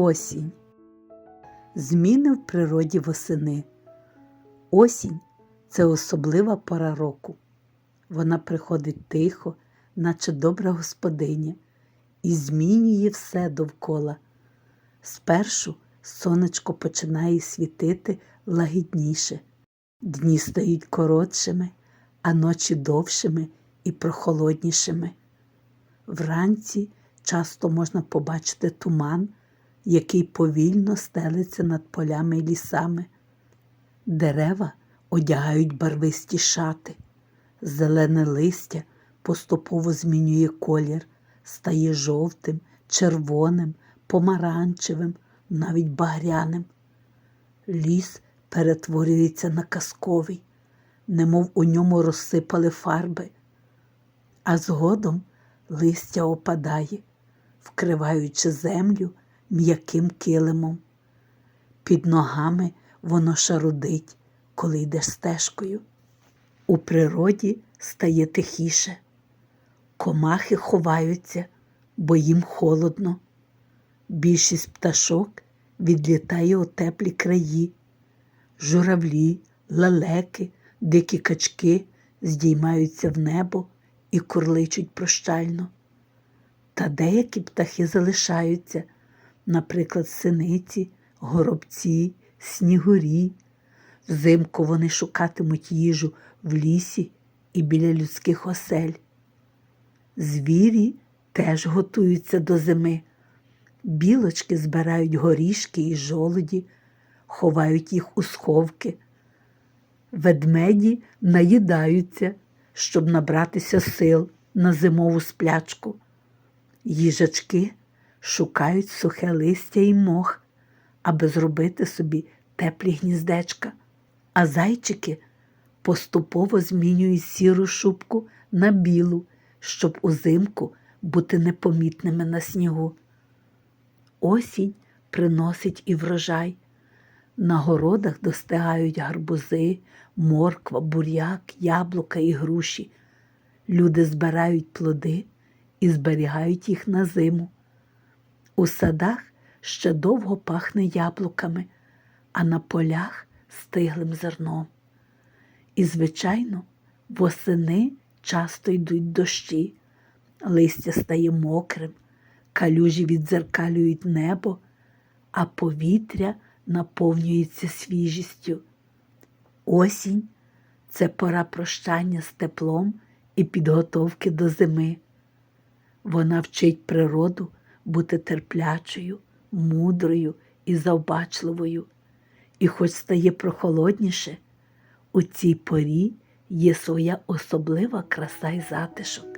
Осінь. Зміни в природі восени. Осінь це особлива пора року. Вона приходить тихо, наче добра господиня, і змінює все довкола. Спершу сонечко починає світити лагідніше, дні стають коротшими, а ночі довшими і прохолоднішими. Вранці часто можна побачити туман, який повільно стелиться над полями і лісами. Дерева одягають барвисті шати, зелене листя поступово змінює колір, стає жовтим, червоним, помаранчевим, навіть багряним. Ліс перетворюється на казковий, немов у ньому розсипали фарби, а згодом листя опадає, вкриваючи землю м'яким килимом. Під ногами воно шарудить, коли йдеш стежкою. У природі стає тихіше. Комахи ховаються, бо їм холодно. Більшість пташок відлітає у теплі краї. Журавлі, лелеки, дикі качки здіймаються в небо і курличуть прощально. Та деякі птахи залишаються, наприклад, синиці, горобці, снігурі. Взимку вони шукатимуть їжу в лісі і біля людських осель. Звірі теж готуються до зими. Білочки збирають горішки і жолуді, ховають їх у сховки. Ведмеді наїдаються, щоб набратися сил на зимову сплячку. Їжачки шукають сухе листя і мох, аби зробити собі теплі гніздечка, а зайчики поступово змінюють сіру шубку на білу, щоб узимку бути непомітними на снігу. Осінь приносить і врожай. На городах достигають гарбузи, морква, буряк, яблука і груші. Люди збирають плоди і зберігають їх на зиму. У садах ще довго пахне яблуками, а на полях стиглим зерном. І, звичайно, восени часто йдуть дощі, листя стає мокрим, калюжі віддзеркалюють небо, а повітря наповнюється свіжістю. Осінь це пора прощання з теплом і підготовки до зими. Вона вчить природу бути терплячою, мудрою і завбачливою. І хоч стає прохолодніше, у цій порі є своя особлива краса й затишок.